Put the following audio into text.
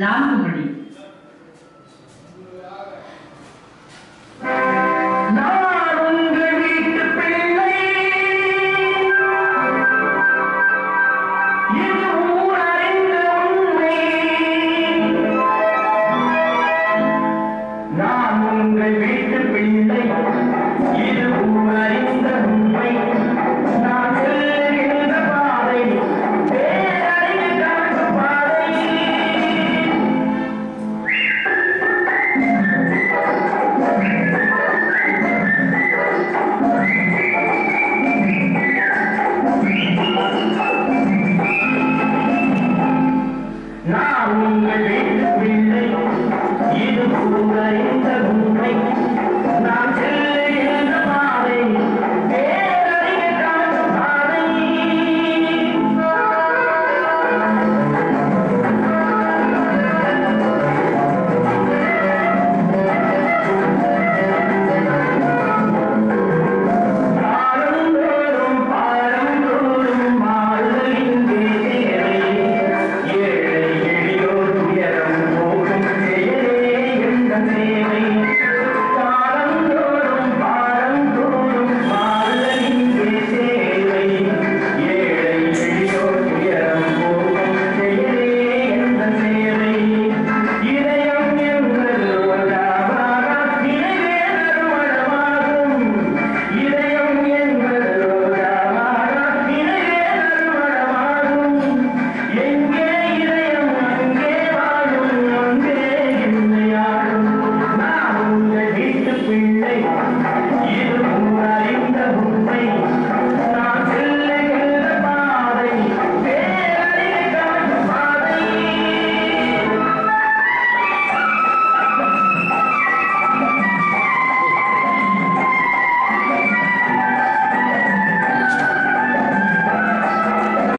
நான்கு மொழி நான் உங்கள் வீட்டு பிள்ளை. Thank you.